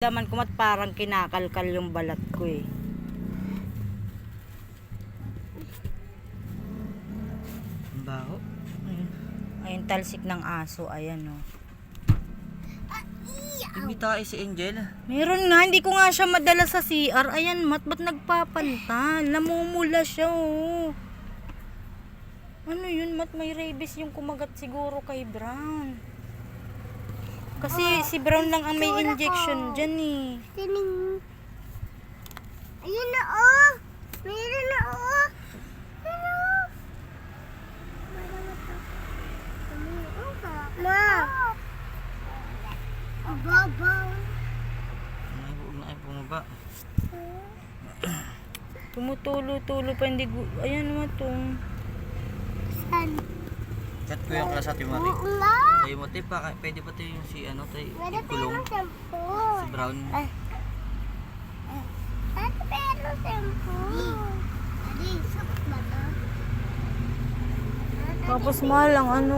Daman ko mat parang kinakalkal yung balat ko eh. Ang baho. Ayun, talsik ng aso. Ayan oh. Hindi tayo si Angel. Meron nga, hindi ko nga siya madala sa CR. Ayan, mat, ba't nagpapantal? Namumula siya, oh. Ano yun, mat, may rabies yung kumagat siguro kay Brown. Kasi si Brown lang ang may injection dyan, eh. Tining. Ayun na oh. Meron na oh. Ano? Ma. Babaw. Ay, ay bumaba. Tumutulo-tulo pa, hindi gu- Ayan naman to. San? Chat ko yung klasat yung nga. Tayo mo tayo pa, pwede pa tayo yung si ano, tayo Pwede pero tempo. Si Brown. Ay. Pwede pero tempo. Adi, sakit ba to? Tapos malang ano.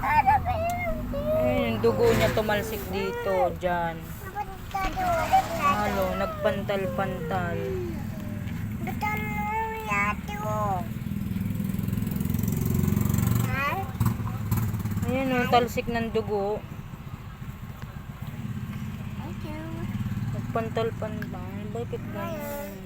Para ba yun? Ayun, yung dugo niya tumalsik dito, dyan. Halo, nagpantal-pantal. Betul ya tuh. Ayun oh, talsik ng dugo. Aduh. Nagpantal-pantal. Bakit ganyan?